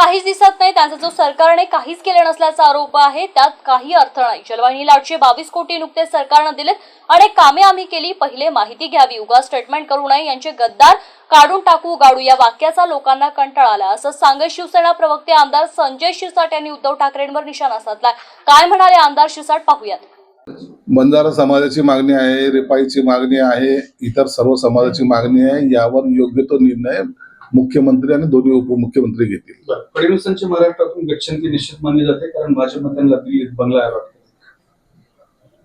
काहीच दिसत नाही. त्यांचा जो सरकारने काहीच केलं नसल्याचा आरोप आहे. त्यात काही अर्थ नाही. जलवाहिनीला आठशे बावीस कोटी नुकतेच सरकारनं दिलेत अनेक कामे आम्ही केली. पहिले माहिती घ्यावी. उगा स्टेटमेंट करू नये. यांचे गद्दार काढून टाकू गाडू या वाक्याचा लोकांना कंटाळा आला. असं सांगत शिवसेना प्रवक्ते आमदार संजय शिरसाट यांनी उद्धव ठाकरेंवर निशाणा साधलाय काय म्हणाले आमदार शिरसाट? पाहूयात. बंजारा समाजाची मागणी आहे रिपाईची मागणी आहे इतर सर्व समाजाची मागणी आहे. यावर योग्य तो निर्णय मुख्यमंत्री आणि दोन्ही उपमुख्यमंत्री घेतील. फडणवीसांची महाराष्ट्रातून गच्छंती निश्चित मानली जाते कारण भाजपने त्यांना दिल्लीत बंगला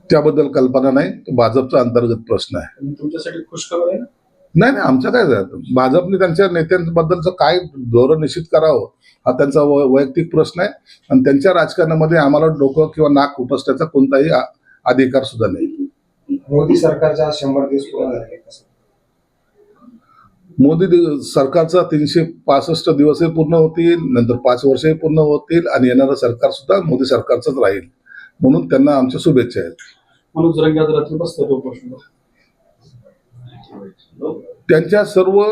त्याबद्दल कल्पना नाही. तो भाजपचा अंतर्गत प्रश्न आहे. तुमच्यासाठी खुशखबर आहे ना? नाही नाही आमचं काय झालं? भाजपने त्यांच्या नेत्यांबद्दलचं काय धोरण निश्चित करावं हा त्यांचा वैयक्तिक प्रश्न आहे. आणि त्यांच्या राजकारणामध्ये आम्हाला डोकं किंवा नाक उपसण्याचा कोणताही अधिकार सुद्धा नाही. मोदी सरकारच्या आज शंभर दिवस पूर्ण झाले. मोदी दि- सरकारचा तीनशे पासष्ट दिवसही पूर्ण होतील नंतर पाच वर्षही पूर्ण होतील आणि येणारं सरकार सुद्धा मोदी सरकारचंच राहील. म्हणून त्यांना आमच्या शुभेच्छा आहेत. उपोषणाला त्यांच्या सर्व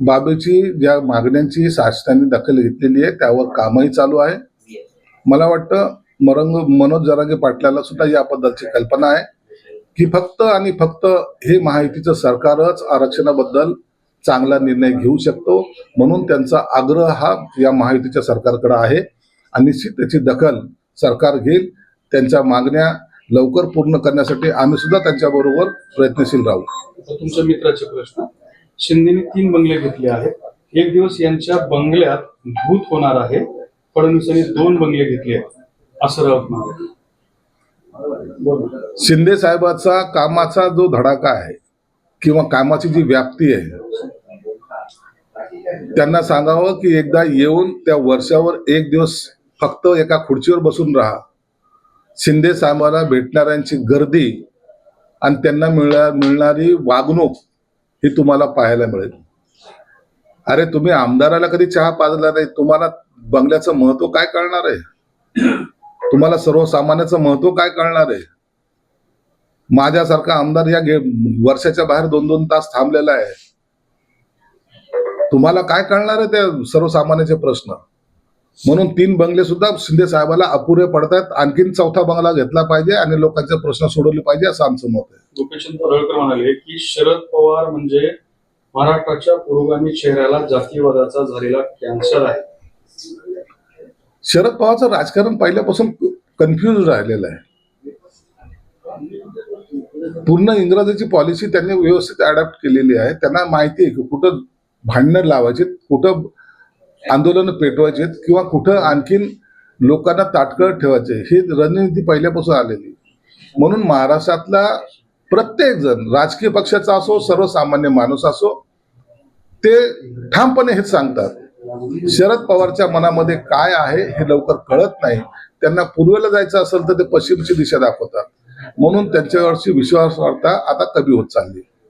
बाबीची ज्या मागण्यांची शासनाने दखल घेतलेली आहे त्यावर कामही चालू आहे. मला वाटतं मरंग मनोज जरांगे पाटलाला सुद्धा याबद्दलची कल्पना आहे. की फक्त आणि फक्त हे महायुतीचं सरकारच आरक्षणाबद्दल चांगला निर्णय घेऊ शकतो म्हणून त्यांचा आग्रह हा या महायुतीच्या सरकारकडे आहे. आणि निश्चित त्याची दखल सरकार घेईल. त्यांच्या मागण्या लवकर पूर्ण करण्यासाठी आम्ही सुद्धा त्यांच्याबरोबर प्रयत्नशील राहू. तुमच्या मित्राचे प्रश्न. शिंदेने तीन बंगले घेतले आहेत. एक दिवस यांच्या बंगल्यात भूत होणार आहे. फडणवीसांनी दोन बंगले घेतले आहेत. असं राऊत म्हणाले. शिंदे साहेबाचा कामाचा जो धडाका आहे किंवा कामाची जी व्याप्ती आहे त्यांना सांगावं की एकदा येऊन त्या वर्षावर एक दिवस फक्त एका खुर्चीवर बसून राहा. शिंदे साहेबाला भेटणाऱ्यांची गर्दी आणि त्यांना मिळणार मिळणारी वागणूक ही तुम्हाला पाहायला मिळेल. अरे तुम्ही आमदाराला कधी चहा पाजला नाही? तुम्हाला बंगल्याचं महत्त्व काय कळणार आहे? तुम्हाला सर्वसामान्याचं महत्त्व काय कळणार आहे? माझ्यासारखा आमदार या गे वर्षाच्या बाहेर दोन दोन तास थांबलेला आहे. तुम्हाला काय कळणार आहे त्या सर्वसामान्याचे प्रश्न? म्हणून तीन बंगले सुद्धा शिंदे साहेबाला अपुरे पडतात. आणखीन चौथा बंगला घेतला पाहिजे आणि लोकांचे प्रश्न सोडवले पाहिजे असं आमचं मत आहे. पडळकर म्हणाले की शरद पवार म्हणजे महाराष्ट्राच्या पुरोगामी चेहऱ्याला जातीवादाचा झालेला कॅन्सर आहे. शरद पवारचं राजकारण पहिल्यापासून कन्फ्युज राहिलेलं आहे. पूर्ण इंग्रजाची पॉलिसी त्यांनी व्यवस्थित अडॅप्ट केलेली आहे. त्यांना माहिती आहे की कुठं भांडणं लावायचे कुठं आंदोलनं पेटवायचे किंवा कुठं आणखीन लोकांना ताटकळत ठेवायचे. ही रणनीती पहिल्यापासून आलेली म्हणून महाराष्ट्रातला प्रत्येक जण राजकीय पक्षाचा असो सर्वसामान्य माणूस असो ते ठामपणे हेच सांगतात. शरद पवारच्या मनामध्ये काय आहे हे लवकर कळत नाही. त्यांना पूर्वेला जायचं असेल तर ते पश्चिमची दिशा दाखवतात. म्हणून त्यांच्यावरची विश्वासार्हता आता कमी होत चालली.